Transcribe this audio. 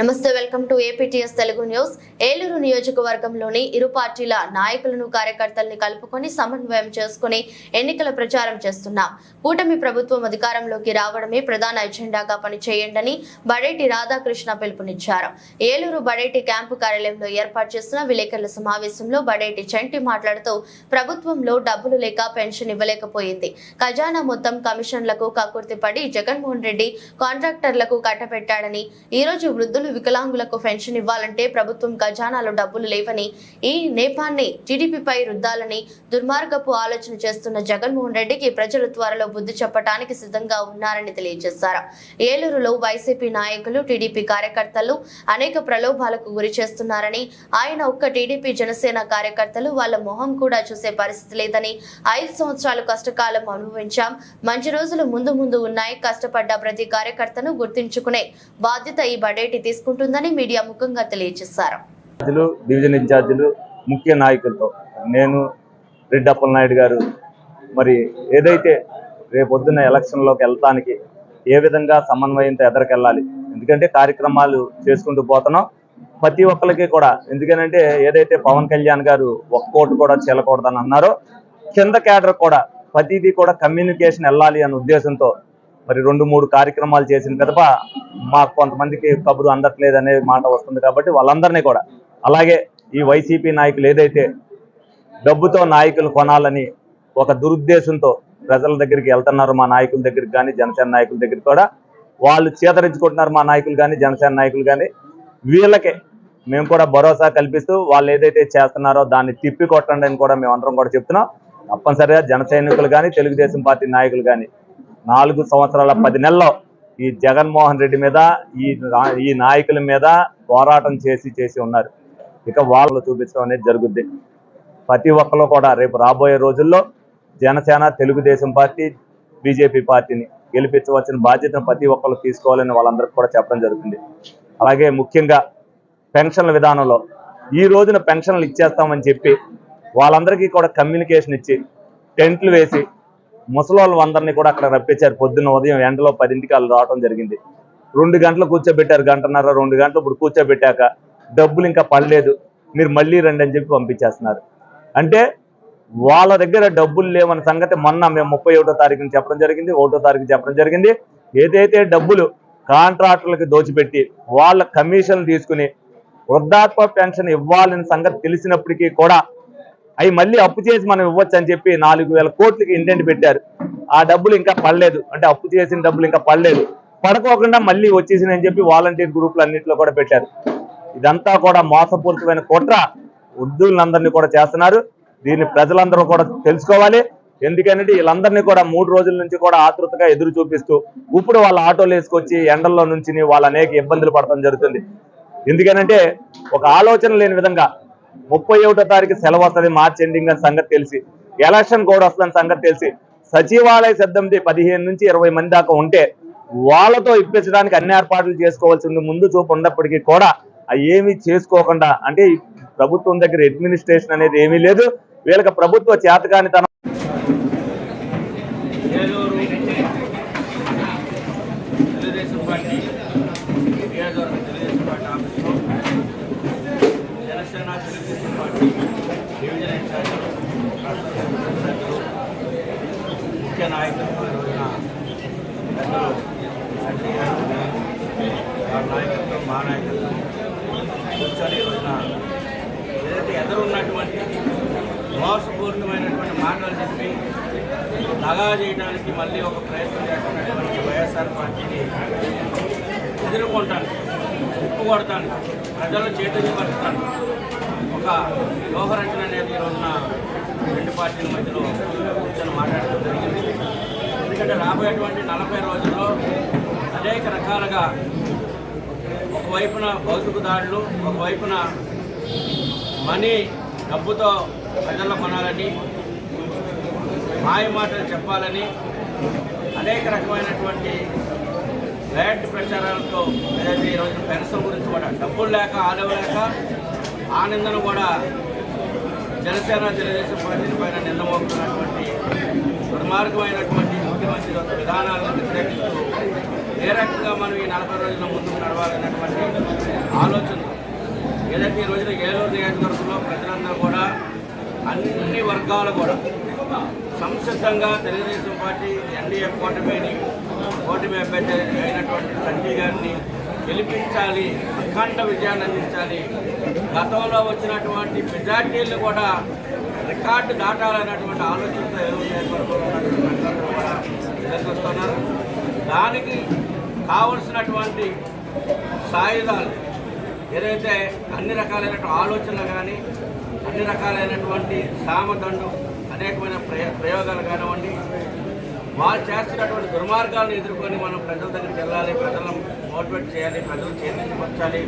నమస్తే welcome to APTS Telugu news. Eluru నియోజకవర్గంలోని ఇరు పార్టీల నాయకులను కార్యకర్తల్ని కలుపుకొని సమన్వయం చేసుకుని ఎన్నికల ప్రచారం చేస్తున్నాం. కూటమి ప్రభుత్వం అధికారంలోకి రావడమే ప్రధాన ఎజెండాగా పనిచేయండి బడేటి రాధాకృష్ణ పిలుపునిచ్చారు. ఏలూరు బడేటి క్యాంపు కార్యాలయంలో ఏర్పాటు చేసిన విలేకరుల సమావేశంలో బడేటి చంటి మాట్లాడుతూ ప్రభుత్వంలో డబ్బులు లేక పెన్షన్ ఇవ్వలేకపోయింది. ఖజానా మొత్తం కమిషన్లకు కకుర్తిపడి జగన్మోహన్ రెడ్డి కాంట్రాక్టర్లకు కట్టబెట్టాడని ఈ రోజు వృద్ధులు వికలాంగులకు పెన్షన్ ఇవ్వాలంటే ప్రభుత్వం ఖజానాలో డబ్బులు లేవని ఈ నేపాన్ని టీడీపీపై రుద్దాలని దుర్మార్గపు ఆలోచన చేస్తున్న జగన్మోహన్ రెడ్డికి ప్రజలు త్వరలో బుద్ధి చెప్పడానికి సిద్ధంగా ఉన్నారని తెలియజేశారు. ఏలూరులో వైసీపీ నాయకులు టీడీపీ కార్యకర్తలు అనేక ప్రలోభాలకు గురి చేస్తున్నారని ఆయన ఒక్క టీడీపీ జనసేన కార్యకర్తలు వాళ్ళ మొహం కూడా చూసే పరిస్థితి లేదని ఐదు సంవత్సరాలు కష్టకాలం అనుభవించాం. మంచి రోజులు ముందు ముందు ఉన్నాయి. కష్టపడ్డ ప్రతి కార్యకర్తను గుర్తించుకునే బాధ్యత ఈ బడేటి తీసుకుంటుందని మీడియా ముఖంగా తెలియజేశారు. డివిజన్ ఇన్ఛార్జీలు ముఖ్య నాయకులతో నేను రెడ్డప్పల నాయుడు గారు మరి ఏదైతే రేపొద్దున ఎలక్షన్లోకి వెళ్తానికి ఏ విధంగా సమన్వయంతో ఎదరికెళ్ళాలి ఎందుకంటే కార్యక్రమాలు చేసుకుంటూ పోతున్నాం. ప్రతి ఒక్కరికి కూడా ఎందుకనంటే ఏదైతే పవన్ కళ్యాణ్ గారు ఒక్క కూడా చెల్లకూడదని అన్నారో కింద కేడర్ కూడా ప్రతిదీ కూడా కమ్యూనికేషన్ వెళ్ళాలి అనే ఉద్దేశంతో మరి రెండు మూడు కార్యక్రమాలు చేసిన తప్ప మాకు కొంతమందికి కబురు అందట్లేదు అనే మాట వస్తుంది కాబట్టి వాళ్ళందరినీ కూడా. అలాగే ఈ వైసీపీ నాయకులు ఏదైతే డబ్బుతో నాయకులు కొనాలని ఒక దురుద్దేశంతో ప్రజల దగ్గరికి వెళ్తున్నారు మా నాయకుల దగ్గరికి కానీ జనసేన నాయకుల దగ్గరికి కూడా వాళ్ళు చేతరించుకుంటున్నారు మా నాయకులు కానీ జనసేన నాయకులు కానీ వీళ్ళకే మేము కూడా భరోసా కల్పిస్తూ వాళ్ళు ఏదైతే చేస్తున్నారో దాన్ని తిప్పి కొట్టండి అని కూడా మేము అందరం కూడా చెప్తున్నాం. తప్పనిసరిగా జన సైనికులు కానీ తెలుగుదేశం పార్టీ నాయకులు కానీ నాలుగు సంవత్సరాల పది నెలల్లో ఈ జగన్మోహన్ రెడ్డి మీద ఈ ఈ నాయకుల మీద పోరాటం చేసి చేసి ఉన్నారు. ఇక వాళ్ళు చూపించడం అనేది జరుగుద్ది. ప్రతి ఒక్కరు కూడా రేపు రాబోయే రోజుల్లో జనసేన తెలుగుదేశం పార్టీ బీజేపీ పార్టీని గెలిపించవలసిన బాధ్యతను ప్రతి ఒక్కరు తీసుకోవాలని వాళ్ళందరికీ కూడా చెప్పడం జరుగుతుంది. అలాగే ముఖ్యంగా పెన్షన్ల విధానంలో ఈ రోజున పెన్షన్లు ఇచ్చేస్తామని చెప్పి వాళ్ళందరికీ కూడా కమ్యూనికేషన్ ఇచ్చి టెంట్లు వేసి ముసలోళ్ళు అందరినీ కూడా అక్కడ రప్పించారు. పొద్దున్న ఉదయం ఎండలో పదింటికి వాళ్ళు రావడం జరిగింది. రెండు గంటలు కూర్చోబెట్టారు గంటన్నర రెండు గంటలు ఇప్పుడు కూర్చోబెట్టాక డబ్బులు ఇంకా పడలేదు. మీరు మళ్ళీ రండి అని చెప్పి పంపించేస్తున్నారు. అంటే వాళ్ళ దగ్గర డబ్బులు లేవన్న సంగతి మొన్న మేము ముప్పై ఒకటో తారీఖున చెప్పడం జరిగింది ఒకటో తారీఖు చెప్పడం జరిగింది. ఏదైతే డబ్బులు కాంట్రాక్టర్లకి దోచిపెట్టి వాళ్ళ కమిషన్ తీసుకుని వృద్ధాత్మ పెన్షన్ ఇవ్వాలని సంగతి తెలిసినప్పటికీ కూడా అవి మళ్ళీ అప్పు చేసి మనం ఇవ్వచ్చు అని చెప్పి నాలుగు వేల కోట్లకి ఇంటెంట్ పెట్టారు. ఆ డబ్బులు ఇంకా పడలేదు. అంటే అప్పు చేసిన డబ్బులు ఇంకా పడలేదు. పడకోకుండా మళ్ళీ వచ్చేసిందని చెప్పి వాలంటీర్ గ్రూపులు అన్నింటిలో కూడా పెట్టారు. ఇదంతా కూడా మోసపూరితమైన కుట్ర. వృద్ధులందరినీ కూడా చేస్తున్నారు. దీన్ని ప్రజలందరూ కూడా తెలుసుకోవాలి. ఎందుకంటే వీళ్ళందరినీ కూడా మూడు రోజుల నుంచి కూడా ఆతృతగా ఎదురు చూపిస్తూ ఇప్పుడు వాళ్ళ ఆటోలు వేసుకొచ్చి ఎండల్లో నుంచి వాళ్ళు అనేక ఇబ్బందులు పడటం జరుగుతుంది. ఎందుకనంటే ఒక ఆలోచన లేని విధంగా ముప్పై ఒకటో తారీఖు సెలవు వస్తుంది మార్చి ఎండింగ్ అని సంగతి తెలిసి. ఎలక్షన్ కూడా వస్తుందని సంగతి తెలిసి. సచివాలయ సిబ్బంది పదిహేను నుంచి ఇరవై మంది దాకా ఉంటే వాళ్ళతో ఇప్పించడానికి అన్ని ఏర్పాట్లు చేసుకోవాల్సి ఉంది ముందు చూపు ఉన్నప్పటికీ కూడా అవి ఏమీ చేసుకోకుండా అంటే ప్రభుత్వం దగ్గర అడ్మినిస్ట్రేషన్ అనేది ఏమీ లేదు. వీళ్ళకి ప్రభుత్వ చేతకానితనం ఏలూరు తెలుగుదేశం పార్టీ నియోజకవర్గ తెలుగుదేశం పార్టీ ఆఫీస్లో జనసేన తెలుగుదేశం పార్టీ డివిజన్ రాష్ట్ర ముఖ్య నాయకులు రోజున పెద్దలు గారు వారి నాయకత్వం మా నాయకత్వం కూర్చొని రోజున ఏదైతే ఎదురున్నటువంటి మోసపూరితమైనటువంటి మాటలు చెప్పి దగా చేయడానికి మళ్ళీ ఒక ప్రయత్నం చేస్తున్నటువంటి వైఎస్ఆర్ పార్టీని ఎదుర్కొంటాను తిప్పుకొడతాను ప్రజలను చైతన్యపరుస్తాను ఒక లోహరచన అనేది ఈరోజున రెండు పార్టీల మధ్యలో కూర్చొని మాట్లాడడం జరిగింది. ఎందుకంటే రాబోయేటువంటి నలభై రోజుల్లో అనేక రకాలుగా ఒకవైపున భౌతిక దాడులు ఒకవైపున మనీ డబ్బుతో ప్రజల్లో కొనాలని మాయ మాటలు చెప్పాలని అనేక రకమైనటువంటి డైరెక్ట్ ప్రచారాలతో ఏదైతే ఈరోజు పెన్షన్ గురించి కూడా డబ్బులు లేక ఆడవలేక ఆ నిందను కూడా జనసేన తెలుగుదేశం పార్టీ పైన నిందమోపుతున్నటువంటి దుర్మార్గమైనటువంటి ముఖ్యమంత్రి యొక్క విధానాలను వ్యతిరేకిస్తూ ఏ రకంగా మనం ఈ నలభై రోజుల ముందుకు నడవాలనేటువంటి ఆలోచన. ఏదైతే ఈ రోజున ఏలూరు నియోజకవర్గంలో ప్రజలందరూ కూడా అన్ని వర్గాలు కూడా సంసిద్ధంగా తెలుగుదేశం పార్టీ ఎన్డీఏ కూటమిని కూటమి అభ్యర్థి అయినటువంటి సంజయ్ గారిని గెలిపించాలి అఖండ విజయాన్ని అందించాలి. గతంలో వచ్చినటువంటి మెజార్టీలు కూడా రికార్డు దాటాలనేటువంటి ఆలోచనతో ఏలూరు కూడా ఎదుర్కొస్తున్నారు దానికి కావలసినటువంటి సాయుధాలు ఏదైతే అన్ని రకాలైనటువంటి ఆలోచనలు కానీ అన్ని రకాలైనటువంటి సామదండు అనేకమైన ప్రయోగాలు కానివ్వండి వాళ్ళు చేస్తున్నటువంటి దుర్మార్గాలను ఎదుర్కొని మనం ప్రజల దగ్గరికి వెళ్ళాలి ప్రజలను మోటివేట్ చేయాలి ప్రజలు చైతన్యపరచాలి